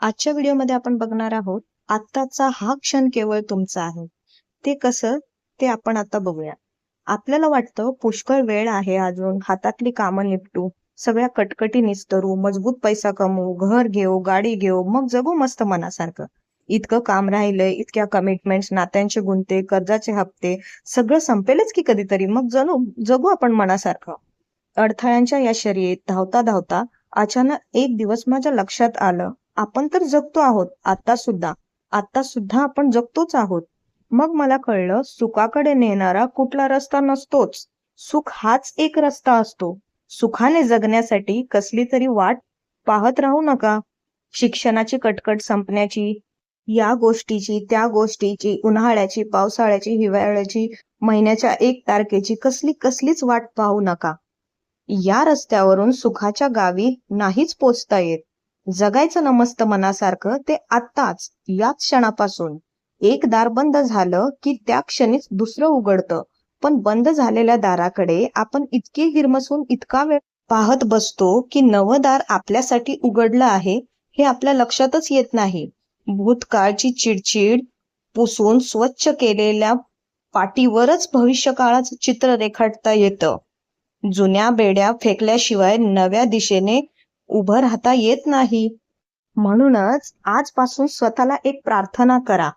आजच्या व्हिडिओमध्ये आपण बघणार आहोत आत्ताचा हा क्षण केवळ तुमचा आहे. ते कसं ते आपण आता बघूया. आपल्याला वाटतं पुष्कळ वेळ आहे अजून हातातली कामं निपटू सगळ्या कटकटी निस्तरू मजबूत पैसा कमवू घर घेऊ गाडी घेऊ मग जगू मस्त मनासारखं. इतकं काम राहिलंय इतक्या कमिटमेंट नात्यांचे गुंते कर्जाचे हप्ते सगळं संपेलच की कधीतरी मग जणू जगू आपण मनासारखं. अडथळ्यांच्या या शर्येत धावता धावता अचानक एक दिवस माझ्या लक्षात आलं. आपण तर जगतो आहोत. आता सुद्धा. आता सुद्धा आपण जगतोच आहोत. मग मला कळलं सुखाकडे नेणारा कुठला रस्ता नसतोच. सुख हाच एक रस्ता असतो. सुखाने जगण्यासाठी कसली तरी वाट पाहत राहू नका. शिक्षणाची कटकट संपण्याची या गोष्टीची त्या गोष्टीची उन्हाळ्याची पावसाळ्याची हिवाळ्याची महिन्याच्या एक तारखेची कसली कसलीच वाट पाहू नका. या रस्त्यावरून सुखाच्या गावी नाहीच पोचता येत. जगायचं नमस्त मनासारखं ते आत्ताच याच क्षणापासून. एक दार बंद झालं की त्या क्षणीच दुसरं उघडतं. पण बंद झालेल्या दाराकडे आपण इतके हिरमसून इतका वेळ पाहत बसतो की नवं दार आपल्यासाठी उघडलं आहे हे आपल्या लक्षातच येत नाही. भूतकाळची चिडचिड पुसून स्वच्छ केलेल्या पाटीवरच भविष्यकाळाचं चित्र रेखाटता येतं. जुन्या बेड्या फेकल्याशिवाय नव्या दिशेने उभं राहता येत नाही. म्हणूनच आजपासून स्वतःला एक प्रार्थना करा.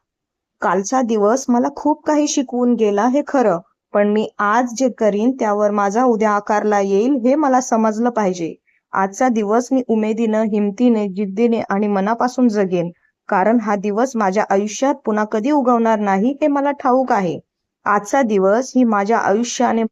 कालचा दिवस मला खूप काही शिकवून गेला हे खरं पण मी आज जे करीन त्यावर माझा उद्या आकारला येईल हे मला समजलं पाहिजे. आजचा दिवस मी उमेदीनं हिमतीने जिद्दीने आणि मनापासून जगेन कारण हा दिवस माझ्या आयुष्यात पुन्हा कधी उगवणार नाही हे मला ठाऊक आहे. आजचा दिवस ही माझ्या आयुष्याने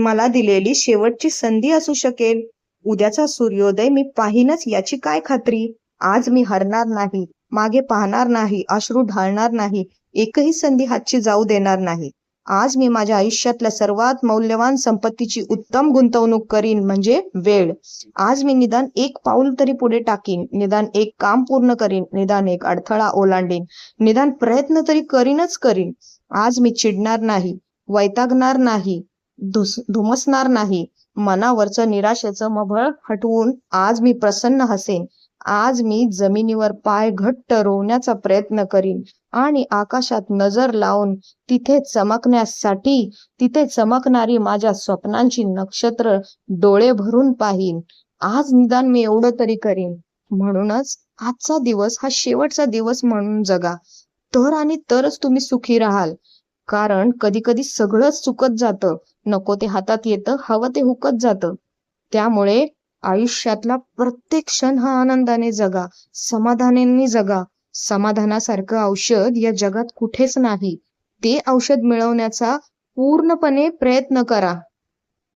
मला दिलेली शेवटची संधी असू शकेल. उद्याचा सूर्योदय मी पाहिनच याची काय खात्री? आज मी हरणार नाही मागे पाहणार नाही अश्रू ढाळणार नाही एकही संधी हातची जाऊ देणार नाही. आज मी माझ्या आयुष्यातल्या सर्वात मौल्यवान संपत्तीची उत्तम गुंतवणूक करीन म्हणजे वेळ. आज मी निदान एक पाऊल तरी पुढे टाकीन निदान एक काम पूर्ण करीन निदान एक अडथळा ओलांडीन निदान प्रयत्न तरी करीनच करीन. आज मी चिडणार नाही वैतागणार नाही धुमसणार नाही. मनावरचं निराशेचं मभळ हटवून आज मी प्रसन्न हसेन. आज मी जमिनीवर पाय घट्ट रोवण्याचा प्रयत्न करीन आणि आकाशात नजर लावून तिथे चमकण्यासाठी तिथे चमकणारी माझ्या स्वप्नांची नक्षत्र डोळे भरून पाहीन. आज निदान मी एवढं तरी करीन. म्हणूनच आजचा दिवस हा शेवटचा दिवस म्हणून जगा. तर आणि तरच तुम्ही सुखी राहाल. कारण कधी कधी सगळंच चुकत जातं. नको ते हातात येतं हवं ते हुकत जातं. त्यामुळे आयुष्यातला प्रत्येक क्षण हा आनंदाने जगा समाधानाने जगा. समाधानासारखं औषध या जगात कुठेच नाही. ते औषध मिळवण्याचा पूर्णपणे प्रयत्न करा.